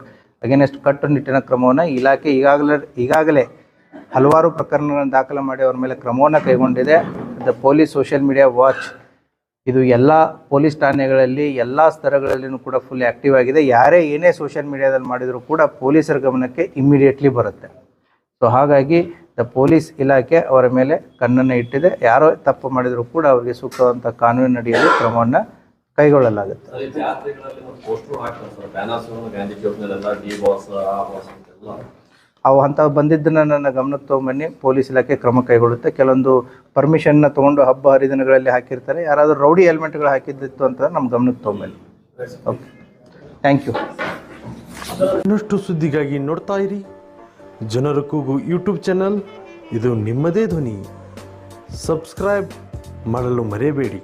ಅಗೇನೆಸ್ಟ್ ಕಟ್ಟುನಿಟ್ಟಿನ ಕ್ರಮವನ್ನು ಇಲಾಖೆ ಈಗಾಗಲೇ ಈಗಾಗಲೇ ಹಲವಾರು ಪ್ರಕರಣಗಳನ್ನು ದಾಖಲು ಮಾಡಿ ಅವರ ಮೇಲೆ ಕ್ರಮವನ್ನು ಕೈಗೊಂಡಿದೆ. The police social media watch ಇದು ಎಲ್ಲ ಪೊಲೀಸ್ ಠಾಣೆಗಳಲ್ಲಿ, ಎಲ್ಲ ಸ್ತರಗಳಲ್ಲಿಯೂ ಕೂಡ ಫುಲ್ ಆ್ಯಕ್ಟಿವ್ ಆಗಿದೆ. ಯಾರೇ ಏನೇ ಸೋಷಿಯಲ್ ಮೀಡಿಯಾದಲ್ಲಿ ಮಾಡಿದರೂ ಕೂಡ ಪೊಲೀಸರ ಗಮನಕ್ಕೆ ಇಮ್ಮಿಡಿಯೇಟ್ಲಿ ಬರುತ್ತೆ. ಸೊ ಹಾಗಾಗಿ ದ ಪೊಲೀಸ್ ಇಲಾಖೆ ಅವರ ಮೇಲೆ ಕಣ್ಣನ್ನು ಇಟ್ಟಿದೆ. ಯಾರೋ ತಪ್ಪು ಮಾಡಿದರೂ ಕೂಡ ಅವರಿಗೆ ಸೂಕ್ತವಾದಂಥ ಕಾನೂನಿನಡಿಯಲ್ಲಿ ಕ್ರಮವನ್ನು ಕೈಗೊಳ್ಳಲಾಗುತ್ತೆ. ಸರ್ ಈ ಜಾತ್ರೆಗಳಲ್ಲಿ ಒಂದು ಪೋಸ್ಟರ್ ಹಾಕ್ತಾರೆ ಸರ್. ಬ್ಯಾನರ್ಸ್ ಗಾಂಧಿ ಚೌಕ್ನಲ್ಲೆಲ್ಲ ಡಿ ಬಾಸ್ ಆ ಬಾಸ್ ಅಂತೆಲ್ಲ. ಅವು ಅಂಥವು ಬಂದಿದ್ದನ್ನು ನನ್ನ ಗಮನಕ್ಕೆ ತೊಗೊಂಬನ್ನಿ. ಪೊಲೀಸ್ ಇಲಾಖೆ ಕ್ರಮ ಕೈಗೊಳ್ಳುತ್ತೆ. ಕೆಲವೊಂದು ಪರ್ಮಿಷನ್ನ ತೊಗೊಂಡು ಹಬ್ಬ ಹರಿದಿನಗಳಲ್ಲಿ ಹಾಕಿರ್ತಾರೆ. ಯಾರಾದರೂ ರೌಡಿ ಎಲಿಮೆಂಟ್ಗಳು ಹಾಕಿದ್ದಿತ್ತು ಅಂತ ನಮ್ಮ ಗಮನಕ್ಕೆ ತೊಗೊಂಬನ್ನಿ. ಓಕೆ ಥ್ಯಾಂಕ್ ಯು ಇನ್ನಷ್ಟು ಸುದ್ದಿಗಾಗಿ ನೋಡ್ತಾ ಇರಿ. ಜನರ ಕೂಗು ಯೂಟ್ಯೂಬ್ ಚಾನಲ್ ಇದು ನಿಮ್ಮದೇ ಧ್ವನಿ. ಸಬ್ಸ್ಕ್ರೈಬ್ ಮಾಡಲು ಮರೆಯಬೇಡಿ.